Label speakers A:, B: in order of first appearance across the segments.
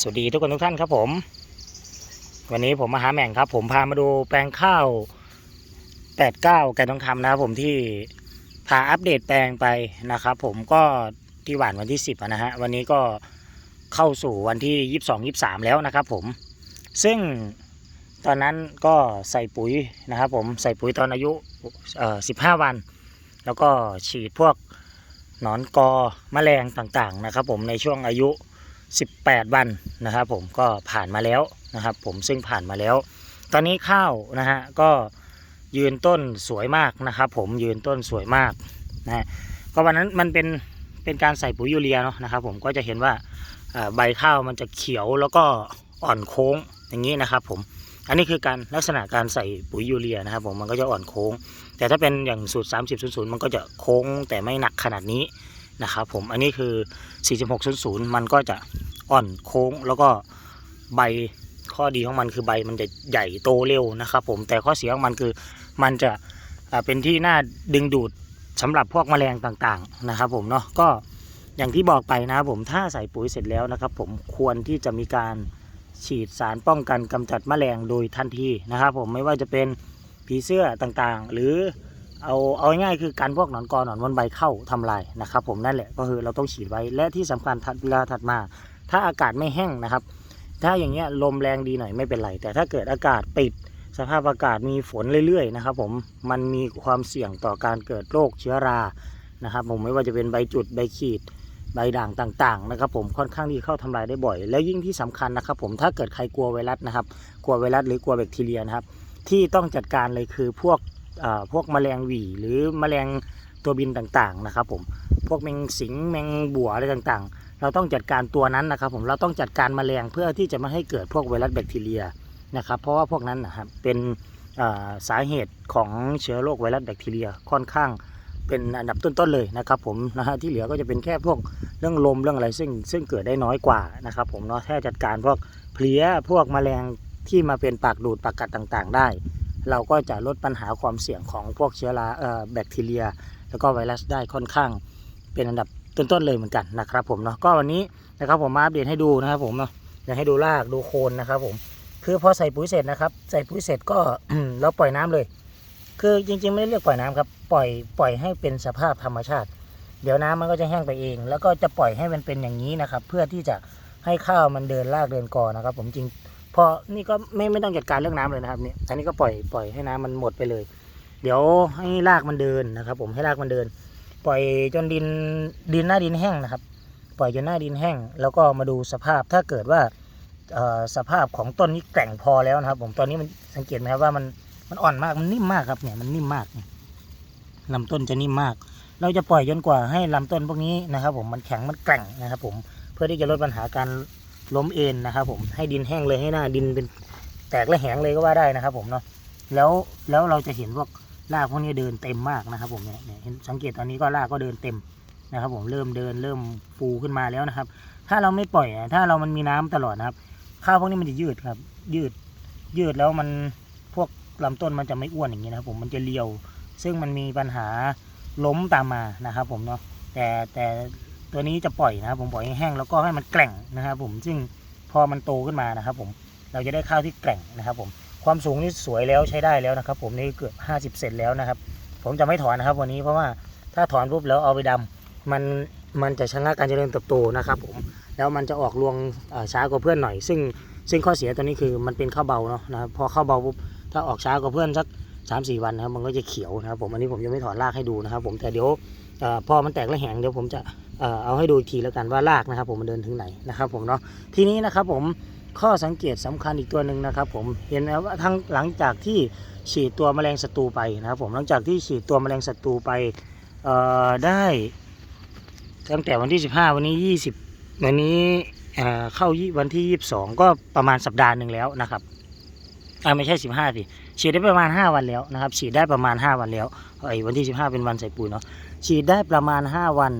A: สวัสดีทุกคนทุกท่านครับผม วันนี้ผมมาหาแหม่งครับ ผมพามาดูแปลงข้าว89แกนทองคำนะครับผมที่พาอัปเดตแปลงไปนะครับผมก็ที่หวานวันที่10อะนะฮะวันนี้ก็เข้าสู่วันที่22 23แล้วนะครับผม ซึ่งตอนนั้นก็ใส่ปุ๋ยนะครับผมใส่ปุ๋ยตอนอายุเอ่อ15วัน แล้วก็ฉีดพวกหนอนกอแมลงต่างๆนะครับผมในช่วงอายุ 18 วันนะครับผมก็ผ่านมาแล้วนะครับผมซึ่งผ่านมาแล้ว ตอนนี้ข้าวนะฮะก็ยืนต้นสวยมากนะครับผมยืนต้นสวยมากนะก็วันนั้นมันเป็นเป็นการใส่ปุ๋ยยูเรียเนาะนะครับผมก็จะเห็นว่าอ่าใบข้าวมันจะเขียวแล้วก็อ่อนโค้งอย่างนี้นะครับผมอันนี้คือการลักษณะการใส่ปุ๋ยยูเรียนะครับผมมันก็จะอ่อนโค้ง แต่ถ้าเป็นอย่างสูตร 30 00 มันก็จะโค้งแต่ไม่หนักขนาดนี้ นะครับผมอันนี้คือ 4600 มันก็จะอ่อนโค้งแล้วก็ใบข้อดีของมันคือใบมันจะใหญ่โตเร็วนะครับผมแต่ข้อเสียของมันคือมันจะเป็นที่น่าดึงดูดสำหรับพวกแมลงต่างๆนะครับผมเนาะก็อย่างที่บอกไปนะครับผมถ้าใส่ปุ๋ยเสร็จแล้วนะครับผมควรที่จะมีการฉีดสารป้องกันกำจัดแมลงโดยทันทีนะครับผมไม่ว่าจะเป็นผีเสื้อต่างๆ หรือ เอาเอาง่ายคือการพวกหนอนกอหนอนมนใบเข้าทำลายนะครับ ผมนั่นแหละก็คือเราต้องฉีดไว้และที่สำคัญถัดเวลาถัดมา ถ้าอากาศไม่แห้งนะครับ ถ้าอย่างเงี้ยลมแรงดีหน่อยไม่เป็นไร แต่ถ้าเกิดอากาศปิดสภาพอากาศมีฝนเรื่อยๆนะครับ ผมมันมีความเสี่ยงต่อการเกิดโรคเชื้อรานะครับ ผมไม่ว่าจะเป็นใบจุดใบขีดใบด่างต่างๆนะครับ ผมค่อนข้างที่เข้าทำลายได้บ่อย แล้วยิ่งที่สำคัญนะครับ ผมถ้าเกิดใครกลัวไวรัสนะครับ กลัวไวรัสหรือกลัวแบคทีเรียนะครับ ที่ต้องจัดการเลยคือพวก พวกแมลงหวีหรือแมลงตัวบินต่างๆนะครับผมพวกแมงสิงแมงบัวอะไรต่างๆ เราต้องจัดการตัวนั้นนะครับ ผมเราต้องจัดการแมลงเพื่อที่จะไม่ให้เกิดพวกไวรัสแบคทีเรียนะครับเพราะว่าพวกนั้นนะครับเป็นสาเหตุของเชื้อโรคไวรัสแบคทีเรียค่อนข้างเป็นอันดับต้นๆเลยนะครับผมนะฮะที่เหลือก็จะเป็นแค่พวกเรื่องลมเรื่องอะไรซึ่งซึ่งเกิดได้น้อยกว่านะครับผมเนาะแค่จัดการพวกเพลี้ยพวกแมลงที่มาเป็นปากดูดปากกัดต่างๆ ได้ เราก็จะลดปัญหาความเสี่ยงของพวกเชื้อราเอ่อแบคทีเรีย แล้วก็ไวรัสได้ค่อนข้างเป็นอันดับต้นๆเลยเหมือนกันนะครับผมเนาะก็วันนี้นะครับผมมาอัปเดตให้ดูนะครับผมเนาะอยากให้ดูรากดูโคนนะครับผมคือพอใส่ปุ๋ยเสร็จนะครับ ใส่ปุ๋ยเสร็จก็เราปล่อยน้ำเลย คือจริงๆไม่ได้เรียกปล่อยน้ำครับปล่อยปล่อยให้เป็นสภาพธรรมชาติ เดี๋ยวน้ำมันก็จะแห้งไปเอง แล้วก็จะปล่อยให้มันเป็นอย่างนี้นะครับ เพื่อที่จะให้ข้าวมันเดินรากเดินกอนะครับ ผมจริง พอนี่ก็ไม่ไม่ต้องจัดการเรื่องน้ำเลยนะครับเนี่ยอันนี้ก็ปล่อยปล่อยให้น้ำมันหมดไปเลย เดี๋ยวให้รากมันเดินนะครับ ผมให้รากมันเดิน ปล่อยจนดินดินหน้าดินแห้งนะครับ ปล่อยจนหน้าดินแห้ง แล้วก็มาดูสภาพถ้าเกิดว่าสภาพของต้นนี้แกร่งพอแล้วนะครับ ผมตอนนี้มันสังเกตไหมครับว่ามันมันอ่อนมากมันนิ่มมากครับเนี่ยมันนิ่มมากเนี่ยลำต้นจะนิ่มมาก เราจะปล่อยจนกว่าให้ลำต้นพวกนี้นะครับ ผมมันแข็งมันแกร่งนะครับ ผมเพื่อที่จะลดปัญหาการ ล้มเอ็นนะครับ ผมให้ดินแห้งเลยให้หน้าดินเป็นแตกและแหงเลยก็ว่าได้นะครับ ผมเนาะแล้วแล้วเราจะเห็นพวกรากพวกนี้เดินเต็มมากนะครับ ผมเนี่ยเห็นสังเกตตอนนี้ก็รากก็เดินเต็มนะครับ ผมเริ่มเดินเริ่มฟูขึ้นมาแล้วนะครับ ถ้าเราไม่ปล่อยถ้าเรามันมีน้ำตลอดนะครับ ข้าวพวกนี้มันจะยืดครับ ยืดยืดแล้วมันพวกลำต้นมันจะไม่อ้วนอย่างนี้นะครับ ผมมันจะเรียว ซึ่งมันมีปัญหาล้มตามมานะครับ ผมเนาะแต่แต่ ตัวนี้จะปล่อยนะครับผมปล่อยให้แห้งแล้วก็ให้มันแกร่งนะครับผมซึ่งพอมันโตขึ้นมานะครับผมเราจะได้ข้าวที่แกร่งนะครับผมความสูงนี่สวยแล้วใช้ได้แล้วนะครับ ผมนี่เกือบ 50 เซนแล้วนะครับ ผมจะไม่ถอนนะครับวันนี้เพราะว่าถ้าถอนปุ๊บแล้วเอาไปดำมันมันจะชะงักการเจริญเติบโตนะครับผมแล้วมันจะออกรวงช้ากว่าเพื่อนหน่อย ซึ่งซึ่งข้อเสียตัวนี้คือมันเป็นข้าวเบาเนาะนะครับพอข้าวเบาปุ๊บถ้าออกช้ากว่าเพื่อนสักสามสี่วันนะครับมันก็จะเขียวนะครับผมอันนี้ผมยังไม่ถอนรากให้ดูนะครับ ผมแต่เดี๋ยวอพอมันแตกและแหงเดี๋ยวผมจะ เอาให้ดูอีกทีแล้วกันว่ารากนะครับ ผมมันเดินถึงไหนนะครับผมเนาะทีนี้นะครับผมข้อสังเกตสำคัญอีกตัวหนึ่งนะครับ ผมเห็นแล้วว่าทั้งหลังจากที่ฉีดตัวแมลงศัตรูไปนะครับ ผมหลังจากที่ฉีดตัวแมลงศัตรูไปได้ตั้งแต่วันที่ 15 วันนี้ 20 วันนี้เเข้าวันที่ 22 ก็ประมาณสัปดาห์หนึ่งแล้วนะครับอ่าไม่ใช่ 15สิฉีดได้ประมาณ 5 วันแล้วนะครับ ฉีดได้ประมาณ 5 วันแล้วไอ้วันที่ 15 เป็นวันใส่ปุ๋ยเนาะฉีดได้ประมาณ 5 วัน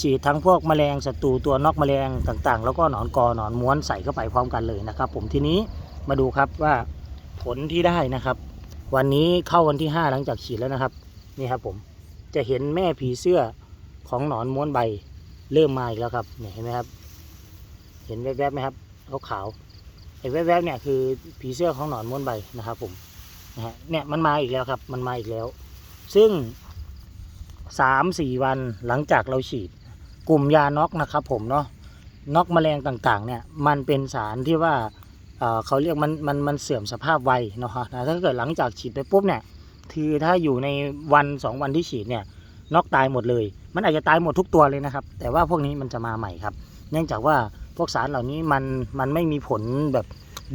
A: ฉีดทั้งพวกแมลงศัตรูตัวนอกแมลงต่างๆ แล้วก็หนอนกอหนอนม้วนใส่เข้าไปพร้อมกันเลยนะครับ ผมทีนี้มาดูครับว่าผลที่ได้นะครับ วันนี้เข้าวันที่ 5 หลังจากฉีดแล้วนะครับ นี่ครับผมจะเห็นแม่ผีเสื้อของหนอนม้วนใบเริ่มมาอีกแล้วครับเนี่ยเห็นไหมครับ เห็นแวบๆไหมครับขาวๆไอ้แวบๆเนี่ยคือผีเสื้อของหนอนม้วนใบนะครับ ผมนะฮะเนี่ยมันมาอีกแล้วครับ มันมาอีกแล้ว ซึ่งสามสี่วันหลังจากเราฉีด กลุ่มยาน็อกนะครับผมเนาะน็อกแมลงต่างๆ เนี่ย มันเป็นสารที่ว่าเอ่อเขาเรียกมันมันมันเสื่อมสภาพไวเนาะนะถ้าเกิดหลังจากฉีดไปปุ๊บเนี่ยคือถ้าอยู่ในวันสองวันที่ฉีดเนี่ยน็อกตายหมดเลย มันอาจจะตายหมดทุกตัวเลยนะครับ แต่ว่าพวกนี้มันจะมาใหม่ครับ เนื่องจากว่าพวกสารเหล่านี้มันมันไม่มีผลแบบ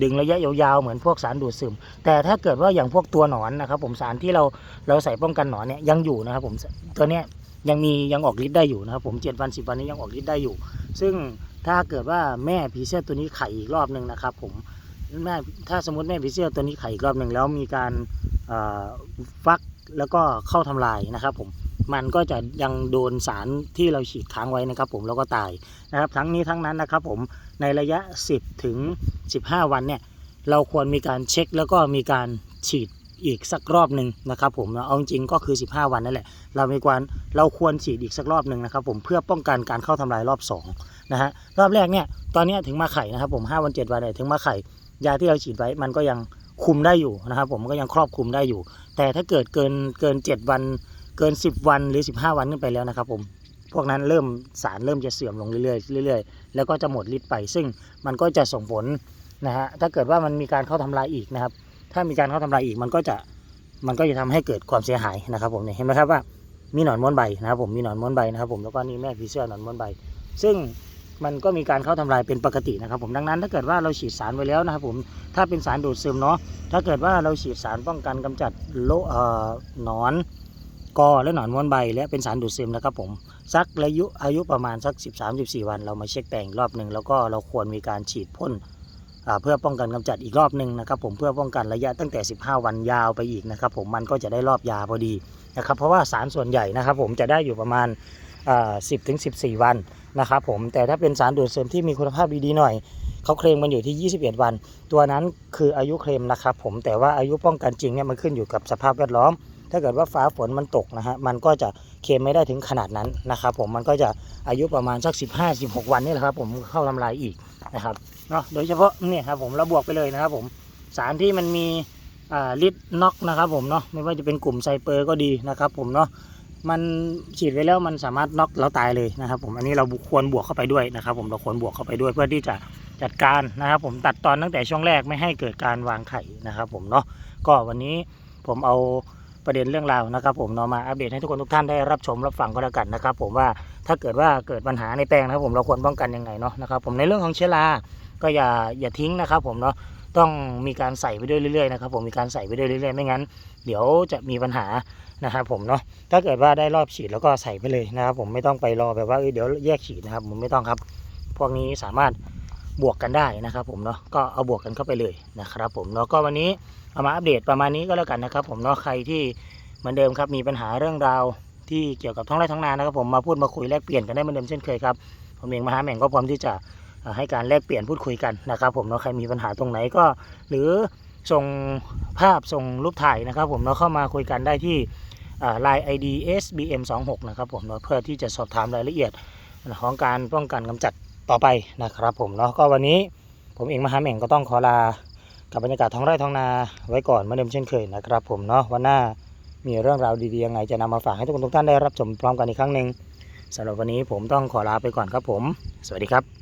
A: ดึงระยะยาวๆเหมือนพวกสารดูดซึม แต่ถ้าเกิดว่าอย่างพวกตัวหนอนนะครับ ผมสารที่เราเราใส่ป้องกันหนอนเนี่ยยังอยู่นะครับผมตัวเนี้ย ยังมียังออกฤทธิ์ได้อยู่นะครับผมเจ็ดวันสิบวันนี้ยังออกฤทธิ์ได้อยู่ ซึ่งถ้าเกิดว่าแม่ผีเสื้อตัวนี้ไข่อีกรอบหนึ่งนะครับ ผมแม่ถ้าสมมติแม่ผีเสื้อตัวนี้ไข่อีกรอบหนึ่งแล้วมีการฟักแล้วก็เข้าทำลายนะครับ ผมมันก็จะยังโดนสารที่เราฉีดค้างไว้นะครับ ผมแล้วก็ตายนะครับ ทั้งนี้ทั้งนั้นนะครับ ผมในระยะ 10 ถึง 15 วันเนี่ยเราควรมีการเช็คแล้วก็มีการฉีด อีกสักรอบหนึ่งนะครับผมเอาจริงก็คือ 15 วันนั่นแหละ เรามีการเราควรฉีดอีกสักรอบหนึ่งนะครับผมเพื่อป้องกันการเข้าทำลายรอบ2นะฮะรอบแรกเนี่ยตอนนี้ถึงมาไข่นะครับผม5วัน7วันเนี่ยถึงมาไข่ยาที่เราฉีดไว้มันก็ยังคุมได้อยู่นะครับผมก็ยังครอบคุมได้อยู่ แต่ถ้าเกิดเกินเกิน 7 วันเกิน 10 วันหรือ 15 วันขึ้นไปแล้วนะครับผมพวกนั้นเริ่มสารเริ่มจะเสื่อมลงเรื่อยๆเรื่อยๆ แล้วก็จะหมดฤทธิ์ไป ซึ่งมันก็จะส่งผลนะฮะถ้าเกิดว่ามันมีการเข้าทำลายอีกนะครับ ถ้ามีการเข้าทำลายอีกมันก็จะมันก็จะทำให้เกิดความเสียหายนะครับ ผมเนี่ยเห็นไหมครับว่ามีหนอนม้วนใบนะครับผมมีหนอนม้วนใบนะครับผมแล้วก็นี่แม่ผีเสื้อหนอนม้วนใบ ซึ่งมันก็มีการเข้าทำลายเป็นปกตินะครับผมดังนั้นถ้าเกิดว่าเราฉีดสารไว้แล้วนะครับผมถ้าเป็นสารดูดซึมเนาะถ้าเกิดว่าเราฉีดสารป้องกันกำจัดโรคเอ่อหนอนกอและหนอนม้วนใบ และเป็นสารดูดซึมนะครับผมสักอายุอายุประมาณสัก 13-14 วัน เรามาเช็คแต่งรอบหนึ่งแล้วก็เราควรมีการฉีดพ่น เพื่อป้องกันกำจัดอีกรอบหนึ่งนะครับผมเพื่อป้องกันระยะตั้งแต่ 15 วันยาวไปอีกนะครับผมมันก็จะได้รอบยาพอดีนะครับเพราะว่าสารส่วนใหญ่นะครับผมจะได้อยู่ประมาณอ่า10ถึง14 วันนะครับผมแต่ถ้าเป็นสารดูดซึมที่มีคุณภาพดีๆหน่อยเขาเคลมมันอยู่ที่ 21 วัน ตัวนั้นคืออายุเคลมนะครับผมแต่ว่าอายุป้องกันจริงเนี่ยมันขึ้นอยู่กับสภาพแวดล้อม ถ้าเกิดว่าฟ้าฝนมันตกนะฮะมันก็จะเคลมไม่ได้ถึงขนาดนั้นนะครับ ผมมันก็จะอายุประมาณสัก 15-16 วันนี่แหละครับ ผมเข้าทำลายอีกนะครับเนาะโดยเฉพาะเนี่ยครับผมเราบวกไปเลยนะครับ ผมสารที่มันมีลิดน็อกนะครับผมเนาะไม่ว่าจะเป็นกลุ่มไซเปอร์ก็ดีนะครับ ผมเนาะมันฉีดไว้แล้วมันสามารถน็อกแล้วตายเลยนะครับผมอันนี้เราควรบวกเข้าไปด้วยนะครับ ผมเราควรบวกเข้าไปด้วยเพื่อที่จะจัดการนะครับ ผมตัดตอนตั้งแต่ช่วงแรกไม่ให้เกิดการวางไข่นะครับ ผมเนาะก็วันนี้ผมเอา ประเด็นเรื่องราวนะครับ ผมเนาะมาอัปเดตให้ทุกคนทุกท่านได้รับชมรับฟังก็แล้วกันนะครับ ผมว่าถ้าเกิดว่าเกิดปัญหาในแปลงนะครับ ผมเราควรป้องกันยังไงเนาะนะครับ ผมในเรื่องของเชื้อราก็อย่าอย่าทิ้งนะครับ ผมเนาะต้องมีการใส่ไปด้วยเรื่อยๆนะครับ ผมมีการใส่ไปด้วยเรื่อยๆไม่งั้น เดี๋ยวจะมีปัญหานะครับผมเนาะถ้าเกิดว่าได้รอบฉีดแล้วก็ใส่ไปเลยนะครับ ผมไม่ต้องไปรอแบบว่าเอ้ยเดี๋ยวแยกฉีดนะครับ ผมไม่ต้องครับ พวกนี้สามารถ บวกกันได้นะครับผมเนาะก็เอาบวกกันเข้าไปเลยนะครับผมเนาะก็วันนี้เอามาอัปเดตประมาณนี้ก็แล้วกันนะครับผมเนาะใครที่เหมือนเดิมครับมีปัญหาเรื่องราวที่เกี่ยวกับท้องไร่ท้องนานะครับผมมาพูดมาคุยแลกเปลี่ยนกันได้เหมือนเดิมเช่นเคยครับผมเองมหาแหม่งก็พร้อมที่จะให้การแลกเปลี่ยนพูดคุยกันนะครับผมเนาะใครมีปัญหาตรงไหนก็ หรือส่งภาพส่งรูปถ่ายนะครับผมเนาะเข้ามาคุยกันได้ที่ไลน์ ID SBM 2 6 นะครับผมเนาะเพื่อที่จะสอบถามรายละเอียดของการป้องกันกำจัด ต่อไปนะครับผมเนาะก็วันนี้ผมเองมหาเหม่งก็ต้องขอลากับบรรยากาศท้องไร่ท้องนาไว้ก่อนเหมือนเดิมเช่นเคยนะครับผมเนาะวันหน้ามีเรื่องราวดีๆยังไงจะนำมาฝากให้ทุกคนทุกท่านได้รับชมพร้อมกันอีกครั้งหนึ่งสำหรับวันนี้ผมต้องขอลาไปก่อนครับผม สวัสดีครับ